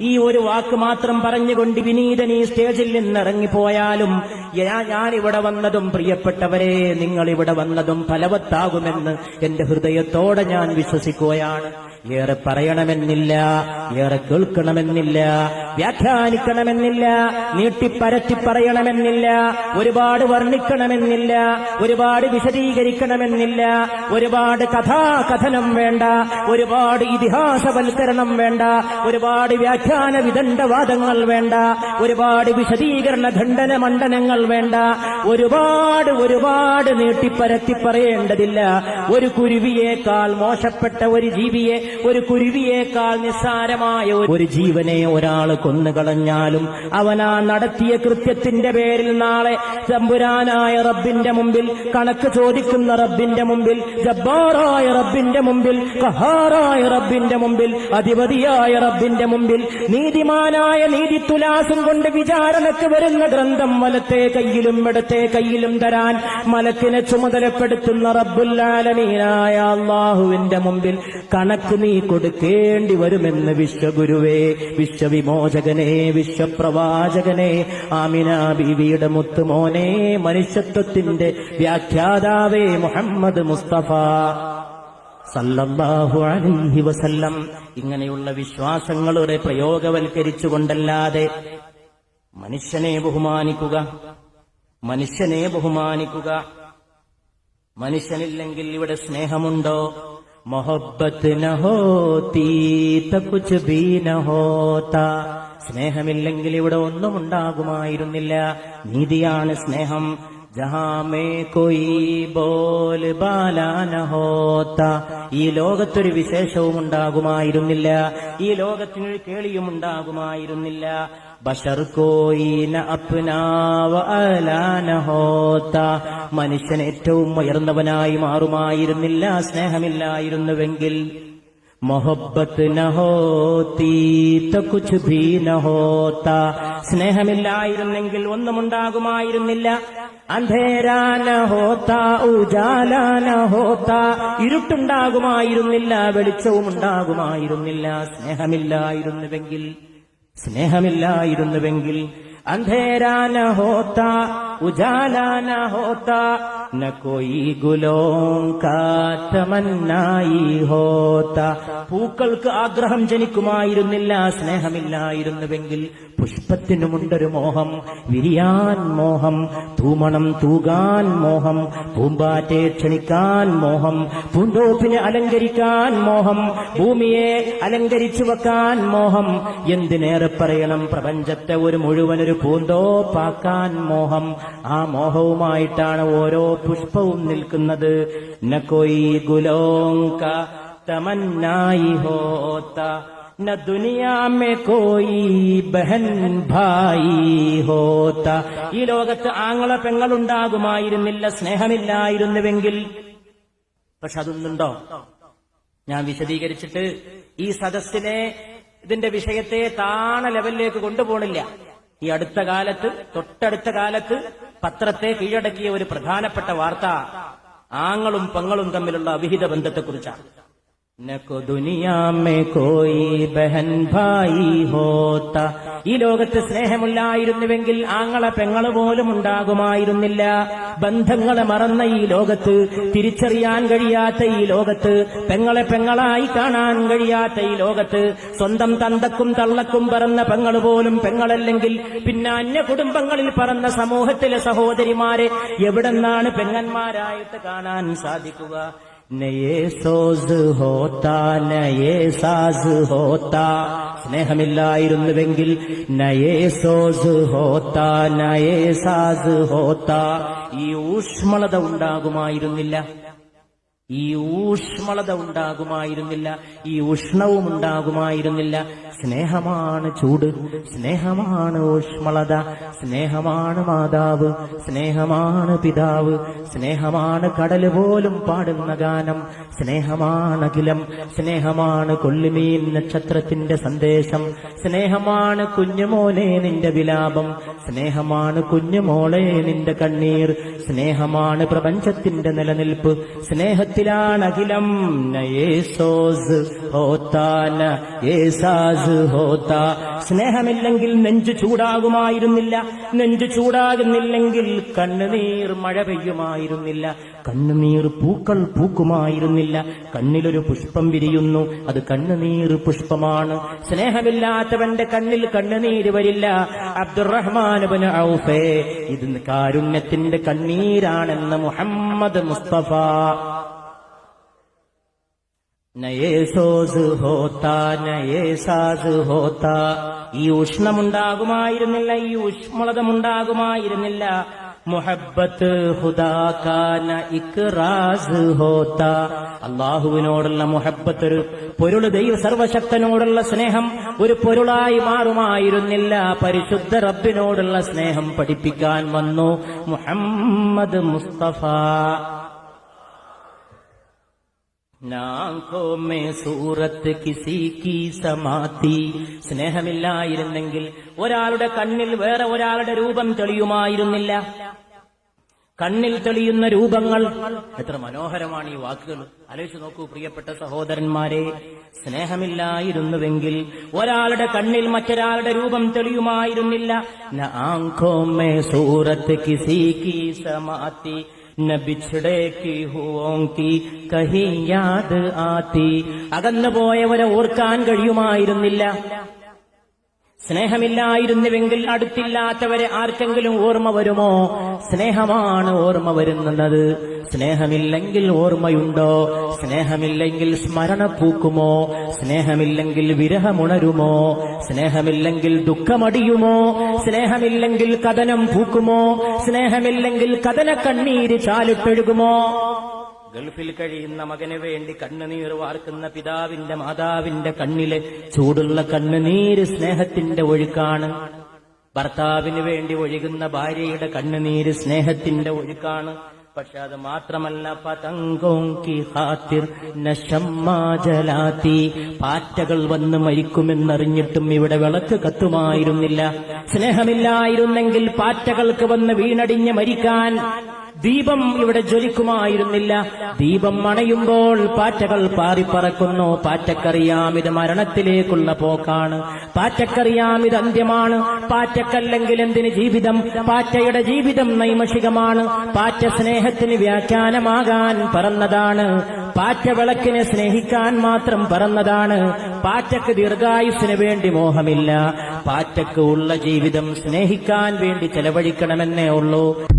ഈ ഒരു വാക്ക് മാത്രം പറഞ്ഞുകൊണ്ട് വിനീതൻ ഈ സ്റ്റേജിൽ നിന്നിറങ്ങിപ്പോയാലും ഞാൻ ഇവിടെ വന്നതും പ്രിയപ്പെട്ടവരെ നിങ്ങൾ ഇവിടെ വന്നതും ഫലവത്താകുമെന്ന് എന്റെ ഹൃദയത്തോടെ ഞാൻ വിശ്വസിക്കുകയാണ്. ഏറെ പറയണമെന്നില്ല ഏറെ കേൾക്കണമെന്നില്ല വ്യാഖ്യാനിക്കണമെന്നില്ല നീട്ടിപ്പരറ്റി പറയണമെന്നില്ല ഒരുപാട് വർണിക്കണമെന്നില്ല ഒരുപാട് വിശദീകരിക്കണമെന്നില്ല ഒരുപാട് കഥാകഥനം വേണ്ട ഒരുപാട് ഇതിഹാസവൽക്കരണം വേണ്ട ഒരുപാട് വ്യാഖ്യാന വിദണ്ഡവാദങ്ങൾ വേണ്ട ഒരുപാട് വിശദീകരണ ഖണ്ഡന മണ്ഡനങ്ങൾ വേണ്ട ഒരുപാട് ഒരുപാട് നീട്ടിപ്പരത്തി പറയേണ്ടതില്ല. ഒരു കുരുവിയേക്കാൾ മോശപ്പെട്ട ഒരു ജീവിയെ ഒരു കുരുവിയേക്കാൾ നിസ്സാരമായ ഒരു ജീവനെ ഒരാൾ കൊന്നുകളഞ്ഞാലും അവനാ നടത്തിയ കൃത്യത്തിന്റെ പേരിൽ നാളെ തമ്പുരാനായ റബ്ബിന്റെ മുമ്പിൽ കണക്ക് ചോദിക്കുന്ന റബ്ബിന്റെ മുമ്പിൽ ജബ്ബാറായ റബ്ബിന്റെ മുമ്പിൽ കഹാറായ റബ്ബിന്റെ മുമ്പിൽ അധിപതിയായ റബ്ബിന്റെ മുമ്പിൽ നീതിമാനായ നീതി തുലാസും കൊണ്ട് വിചാരണക്ക് വരുന്ന ഗ്രന്ഥം വലത്തെ കയ്യിലും ഇടത്തെ കയ്യിലും തരാൻ മലത്തിനെ ചുമതലപ്പെടുത്തുന്ന റബ്ബുല്ലാലമീനായ അള്ളാഹുവിന്റെ മുമ്പിൽ കണക്ക് നീ കൊടുക്കേണ്ടി വരുമെന്ന് വിശ്വഗുരുവേ വിശ്വവിമോചകനെ വിശ്വപ്രവാചകനെ ആമിന ബീവിയുടെ മുത്തുമോനെ മനുഷ്യത്വത്തിന്റെ വ്യാഖ്യാതാവേ മുഹമ്മദ് മുസ്തഫ. സല്ലല്ലാഹു അലൈഹി വസല്ലം. ഇങ്ങനെയുള്ള വിശ്വാസങ്ങളുടെ പ്രയോഗവൽക്കരിച്ചുകൊണ്ടല്ലാതെ മനുഷ്യനെ ബഹുമാനിക്കുക മനുഷ്യനെ ബഹുമാനിക്കുക. മനുഷ്യനില്ലെങ്കിൽ ഇവിടെ സ്നേഹമുണ്ടോ? മൊഹബത്ത് कुछ भी न होता സ്നേഹമില്ലെങ്കിൽ ഇവിടെ ഒന്നും ഉണ്ടാകുമായിരുന്നില്ല. നീതിയാണ് സ്നേഹം. ജഹാമേ കോയി ബോൽ ബാലാന ഹോത്ത ഈ ലോകത്തൊരു വിശേഷവും ഉണ്ടാകുമായിരുന്നില്ല. ഈ ലോകത്തിനൊരു കേളിയും ഉണ്ടാകുമായിരുന്നില്ല. ബഷർ കോയി ന അപ്നാവ അലാന ഹോത്ത. മനുഷ്യൻ ഏറ്റവും ഉയർന്നവനായി മാറുമായിരുന്നില്ല സ്നേഹമില്ലായിരുന്നുവെങ്കിൽ മൊഹബത്ത് ന ഹോത്തി तो कुछ भी न होता സ്നേഹമില്ലായിരുന്നെങ്കിൽ ഒന്നും ഉണ്ടാകുമായിരുന്നില്ല അന്ധേരാ ന ഹോത്ത ഉജാല ന ഹോത്ത ഇരുട്ടുണ്ടാകുമായിരുന്നില്ല വെളിച്ചവും ഉണ്ടാകുമായിരുന്നില്ല സ്നേഹമില്ലായിരുന്നുവെങ്കിൽ സ്നേഹമില്ലായിരുന്നുവെങ്കിൽ അന്ധേരാ ന ഹോത്ത ഉജാല ന ഹോത്ത ന कोई ഗുലോം കാ തമന്നായി ഹോത്ത പൂക്കൾക്ക് ആഗ്രഹം ജനിക്കുമായിരുന്നില്ല സ്നേഹമില്ലായിരുന്നുവെങ്കിൽ പുഷ്പത്തിനുമുണ്ടൊരു മോഹം വിരിയാൻ മോഹം തൂമണം തൂകാൻ മോഹം പൂമ്പാറ്റെ ക്ഷണിക്കാൻ മോഹം പൂന്തോപ്പിനെ അലങ്കരിക്കാൻ മോഹം ഭൂമിയെ അലങ്കരിച്ചു വെക്കാൻ മോഹം എന്തിനേറെ പറയണം പ്രപഞ്ചത്തെ ഒരു മുഴുവനൊരു പൂന്തോപ്പാക്കാൻ മോഹം. ആ മോഹവുമായിട്ടാണ് ഓരോ പുഷ്പവും നിൽക്കുന്നത് നക്കൊയ് ഗുലോങ്ക തമന്നായി ഹോത്ത न दुनिया में कोई ബഹൻ ഭായി ഹോത്ത ഈ ലോകത്ത് ആങ്ങള പെങ്ങളുണ്ടാകുമായിരുന്നില്ല സ്നേഹമില്ലായിരുന്നുവെങ്കിൽ പക്ഷെ അതൊന്നുണ്ടോ ഞാൻ വിശദീകരിച്ചിട്ട് ഈ സദസ്സിനെ ഇതിന്റെ വിഷയത്തെ താണ ലെവലിലേക്ക് കൊണ്ടുപോണില്ല ഈ അടുത്ത കാലത്ത് തൊട്ടടുത്ത കാലത്ത് പത്രത്തെ കീഴടക്കിയ ഒരു പ്രധാനപ്പെട്ട വാർത്ത ആങ്ങളും പെങ്ങളും തമ്മിലുള്ള അവിഹിത ബന്ധത്തെക്കുറിച്ചാണ്. നക്കോ ദുനിയാമേ കോയി ബഹൻ ഭായി ഹോത്ത. ഈ ലോകത്ത് സ്നേഹമില്ലായിരുന്നുവെങ്കിൽ ആങ്ങളെ പെങ്ങൾ പോലും ഉണ്ടാകുമായിരുന്നില്ല. ബന്ധങ്ങളെ മറന്ന ഈ ലോകത്ത് തിരിച്ചറിയാൻ കഴിയാത്ത ഈ ലോകത്ത് പെങ്ങളെ പെങ്ങളായി കാണാൻ കഴിയാത്ത ഈ ലോകത്ത് സ്വന്തം തന്തക്കും തള്ളക്കും പറന്ന പെങ്ങൾ പോലും പെങ്ങളല്ലെങ്കിൽ പിന്നെ അന്യ കുടുംബങ്ങളിൽ പറന്ന സമൂഹത്തിലെ സഹോദരിമാരെ എവിടെന്നാണ് പെങ്ങന്മാരായിട്ട് കാണാൻ സാധിക്കുക? നയേ സോസ് ഹോത്ത നയേ സാസ് ഹോത്ത സ്നേഹമില്ലായിരുന്നുവെങ്കിൽ നയേ സോസ് ഹോത്ത നയേ സാസ് ഹോത്ത ഈ ഊഷ്മളത ഉണ്ടാകുമായിരുന്നില്ല. ഈ ഊഷ്മളത ഉണ്ടാകുമായിരുന്നില്ല ഈ ഉഷ്ണവും ഉണ്ടാകുമായിരുന്നില്ല. സ്നേഹമാണ് ചൂട് സ്നേഹമാണ് ഊഷ്മളത സ്നേഹമാണ് മാതാവ് സ്നേഹമാണ് പിതാവ് സ്നേഹമാണ് കടൽ പോലും പാടുന്ന ഗാനം സ്നേഹമാണ് അഖിലം സ്നേഹമാണ് കൊള്ളിമീൻ നക്ഷത്രത്തിന്റെ സന്ദേശം സ്നേഹമാണ് കുഞ്ഞുമോനെ നിന്റെ വിലാപം സ്നേഹമാണ് കുഞ്ഞുമോളെ നിന്റെ കണ്ണീർ സ്നേഹമാണ് പ്രപഞ്ചത്തിന്റെ നിലനിൽപ്പ് സ്നേഹത്തിൽ സ്നേഹത്തിലാണ് അഖിലം നയേ സോസ് ഹോത്താന ഏ സാസ് ഹോത്ത. സ്നേഹമില്ലെങ്കിൽ നെഞ്ചു ചൂടാകുമായിരുന്നില്ല. നെഞ്ചു ചൂടാകുന്നില്ലെങ്കിൽ കണ്ണുനീർ മഴ പെയ്യുമായിരുന്നില്ല. കണ്ണുനീർ പൂക്കൾ പൂക്കുമായിരുന്നില്ല. കണ്ണിലൊരു പുഷ്പം വിരിയുന്നു. അത് കണ്ണുനീർ പുഷ്പമാണ്. സ്നേഹമില്ലാത്തവന്റെ കണ്ണിൽ കണ്ണുനീര് വരില്ല. അബ്ദുറഹ്മാനുബന് ഔഫേ ഇത് കാരുണ്യത്തിന്റെ കണ്ണീരാണെന്ന് മുഹമ്മദ് മുസ്തഫ. നയേ സോസ് ഹോത്ത നയേ സാസ് ഹോത്ത ഈ ഉഷ്ണമുണ്ടാകുമായിരുന്നില്ല ഈ ഉഷ്മളതമുണ്ടാകുമായിരുന്നില്ല. മുഹബത്ത് ഹുദാക്കാന ഇക്റാസ് ഹോത്ത. അള്ളാഹുവിനോടുള്ള മുഹബത്ത് ഒരു പൊരുൾ ദൈവ സർവശക്തനോടുള്ള സ്നേഹം ഒരു പൊരുളായി മാറുമായിരുന്നില്ല. പരിശുദ്ധ റബ്ബിനോടുള്ള സ്നേഹം പഠിപ്പിക്കാൻ വന്നു മുഹമ്മദ് മുസ്തഫ. നാഖോ മേ സൂറത്ത് കിസി കി സമാതി സ്നേഹമില്ലായിരുന്നെങ്കിൽ ഒരാളുടെ കണ്ണിൽ വേറെ ഒരാളുടെ രൂപം തെളിയുമായിരുന്നില്ല. കണ്ണിൽ തെളിയുന്ന രൂപങ്ങൾ. എത്ര മനോഹരമാണ് ഈ വാക്കുകൾ. ആലോചിച്ച് നോക്കൂ പ്രിയപ്പെട്ട സഹോദരന്മാരെ. സ്നേഹമില്ലായിരുന്നുവെങ്കിൽ ഒരാളുടെ കണ്ണിൽ മറ്റൊരാളുടെ രൂപം തെളിയുമായിരുന്നില്ല. ആംഖോ സൂറത്ത് കിസി കി സമാതി न बिछड़े की हुओं की കഹി യാദ് ആത്തി അകന്നു പോയവരെ ഓർക്കാൻ കഴിയുമായിരുന്നില്ല സ്നേഹമില്ലായിരുന്നുവെങ്കിൽ അടുത്തില്ലാത്തവരെ ആർക്കെങ്കിലും ഓർമ്മ വരുമോ? സ്നേഹമാണ് ഓർമ്മ വരുന്നത്. സ്നേഹമില്ലെങ്കിൽ ഓർമ്മയുണ്ടോ? സ്നേഹമില്ലെങ്കിൽ സ്മരണ പൂക്കുമോ സ്നേഹമില്ലെങ്കിൽ വിരഹമുണരുമോ? സ്നേഹമില്ലെങ്കിൽ ദുഃഖമടിയുമോ? സ്നേഹമില്ലെങ്കിൽ കഥനം പൂക്കുമോ? സ്നേഹമില്ലെങ്കിൽ കഥന കണ്ണീര് ചാലിട്ടൊഴുകുമോ? ഗൾഫിൽ കഴിയുന്ന മകന് വേണ്ടി കണ്ണുനീർ വാർക്കുന്ന പിതാവിന്റെ മാതാവിന്റെ കണ്ണിലെ ചൂടുള്ള കണ്ണുനീര് സ്നേഹത്തിന്റെ ഒഴുക്കാണ്. ഭർത്താവിന് വേണ്ടി ഒഴുകുന്ന ഭാര്യയുടെ കണ്ണുനീര് സ്നേഹത്തിന്റെ ഒഴുക്കാണ്. പക്ഷെ അത് മാത്രമല്ല നശമ്മാജലാത്തി പാറ്റകൾ വന്ന് മരിക്കുമെന്നറിഞ്ഞിട്ടും ഇവിടെ വിളക്ക് കത്തുമായിരുന്നില്ല. സ്നേഹമില്ലായിരുന്നെങ്കിൽ പാറ്റകൾക്ക് വന്ന് വീണടിഞ്ഞ് മരിക്കാൻ ദീപം ഇവിടെ ജ്വലിക്കുമായിരുന്നില്ല. ദീപം അണയുമ്പോൾ പാറ്റകൾ പാറിപ്പറക്കുന്നു. പാറ്റക്കറിയാം ഇത് മരണത്തിലേക്കുള്ള പോക്കാണ്. പാറ്റക്കറിയാം ഇത് അന്ത്യമാണ്. പാറ്റക്കല്ലെങ്കിൽ എന്തിന് ജീവിതം? പാറ്റയുടെ ജീവിതം നൈമഷികമാണ്. പാറ്റ സ്നേഹത്തിന് വ്യാഖ്യാനമാകാൻ പറന്നതാണ്. പാറ്റ വിളക്കിനെ സ്നേഹിക്കാൻ മാത്രം പറന്നതാണ്. പാറ്റക്ക് ദീർഘായുസിന് വേണ്ടി മോഹമില്ല. പാറ്റക്ക് ഉള്ള ജീവിതം സ്നേഹിക്കാൻ വേണ്ടി ചെലവഴിക്കണമെന്നേ ഉള്ളൂ.